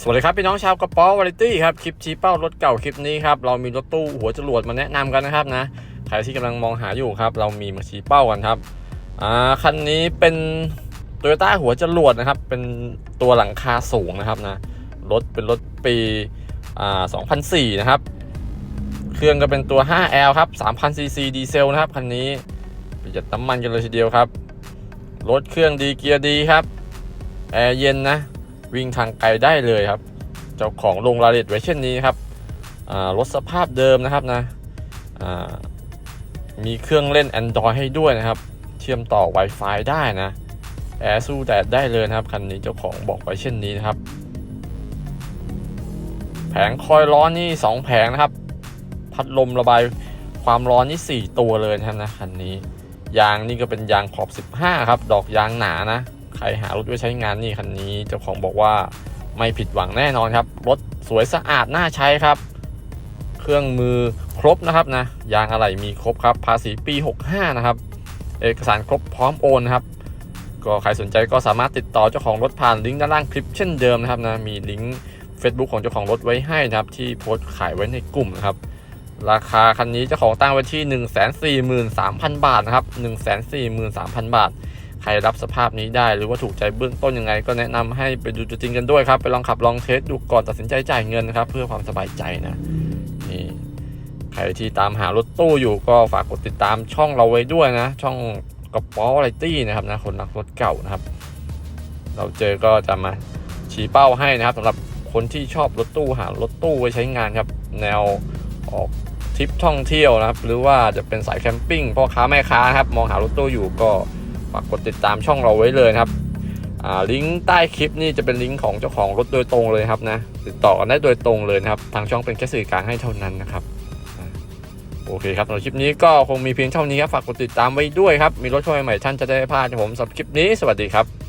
สวัสดีครับพี่น้องชาวกระป๋อวาไรตี้ครับคลิปชี้เป้ารถเก่าคลิปนี้ครับเรามีรถตู้หัวจรวดมาแนะนำกันนะครับนะใครที่กำลังมองหาอยู่ครับ เรามีมาชี้เป้ากันครับอ่าคันนี้เป็นโตโยต้าหัวจรวดนะครับ เป็นตัวหลังคาสูงนะครับนะรถเป็นรถปีอ่า2004 นะครับ เครื่องก็เป็นตัว 5L ครับ 3,000ซีซีดีเซลนะครับคันนี้ประหยัดน้ำมันกันเลยทีเดียวครับรถเครื่องดีเกียร์ดีครับแอร์เย็นนะ วิ่งทางไกลได้เลยครับ เจ้าของลงรายละเอียดไว้เช่นนี้ครับรถสภาพเดิมนะครับนะมีเครื่องเล่น Android ให้ด้วยนะครับ เชื่อมต่อ Wi-Fi ได้นะแอร์สู้แดดได้เลยนะครับคันนี้เจ้าของบอกไว้เช่นนี้นะครับ แผงคอยร้อนนี่ 2 แผงนะครับ พัดลมระบายความร้อนนี่ 4 ตัวเลยนะครับนะคันนี้ยางนี่ก็เป็นยางขอบ 15 ครับ ดอกยางหนานะ ใครหารถไว้ใช้งานนี่คันนี้เจ้าของบอกว่าไม่ผิดหวังแน่นอนครับ รถสวยสะอาดน่าใช้ครับ เครื่องมือครบนะครับนะยางอะไหล่มีครบครับ ภาษีปี 65 นะครับ เอกสารครบพร้อมโอนนะครับ ก็ใครสนใจก็สามารถติดต่อเจ้าของรถผ่านลิงก์ด้านล่างคลิปเช่นเดิมนะครับนะมีลิงก์ Facebook ของเจ้าของรถไว้ให้นะครับ ที่โพสต์ขายไว้ในกลุ่มนะครับ ราคาคันนี้เจ้าของตั้งไว้ที่ 143,000 บาทนะครับ 143,000 บาท ใครรับสภาพนี้ได้ หรือว่าถูกใจเบื้องต้นยังไง ก็แนะนำให้ไปดูจริงกันด้วยครับ ไปลองขับลองเทสดูก่อนตัดสินใจจ่ายเงินนะครับ เพื่อความสบายใจนะนี่ใครที่ตามหารถตู้อยู่ก็ฝากกดติดตามช่องเราไว้ด้วยนะ ช่องกระป๋อไรตี้นะครับนะคนรักรถเก่านะครับ เราเจอก็จะมาชี้เป้าให้นะครับสำหรับคนที่ชอบรถตู้หารถตู้ไว้ใช้งานครับ แนวออกทริปท่องเที่ยวนะครับ หรือว่าจะเป็นสายแคมปิ้งพ่อค้าแม่ค้าครับ มองหารถตู้อยู่ก็ ฝากกดติดตามช่องเราไว้เลยครับลิงก์ใต้คลิปนี่จะเป็นลิงก์ของเจ้าของรถโดยตรงเลยครับนะติดต่อกันได้โดยตรงเลยนะครับ ทางช่องเป็นแค่สื่อกลางให้เท่านั้นนะครับโอเคครับสำหรับคลิปนี้ก็คงมีเพียงเท่านี้ครับฝากกดติดตามไว้ด้วยครับ มีรถช่วยใหม่ท่านจะได้พลาดผมสำหรับคลิปนี้สวัสดีครับ